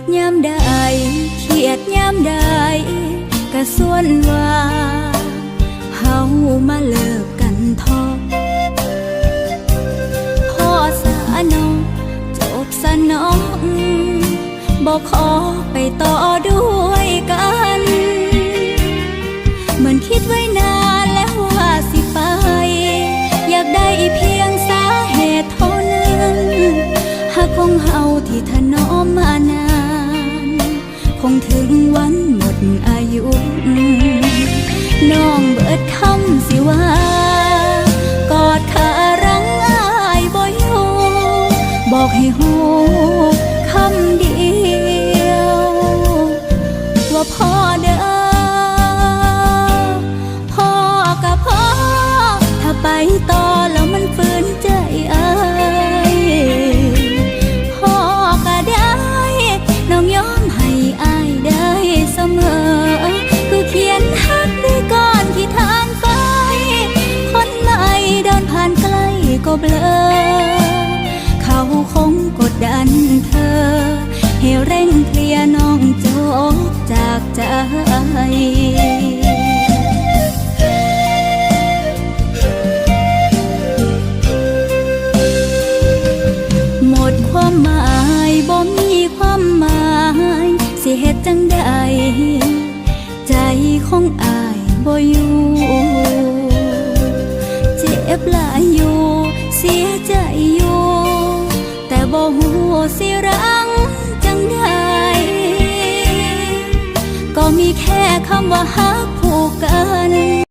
ดยามใดเครียดยามใดกะส่วนว่าเฮามาเลิกกันทอพ่อสานองจบสนองบอกขอไปต่อด้วยกัน เหมือนคิดไว้นานแล้วว่าสิไป อยากได้เพียงสาเหตุเท่านั้นหากของเฮาที่ถนอมมา คงถึงวันหมดอายุน้องเบิดคำสิว่า กอดขารังอายบ่อยู่บอกให้หูคำเดียว ว่าพ่อเด้อพ่อกับพ่อ ถ้าไปต่อ คงกดดันเธอ ให้เร่งเคลียร์น้องจบจากใจหมดความหมายบ่มีความหมาย สิเฮ็ดจังใดใจของอายบ่อยู่เจ็บหลายอยู่ สิรังจังใดก็มีแค่คำว่าฮักผูกกัน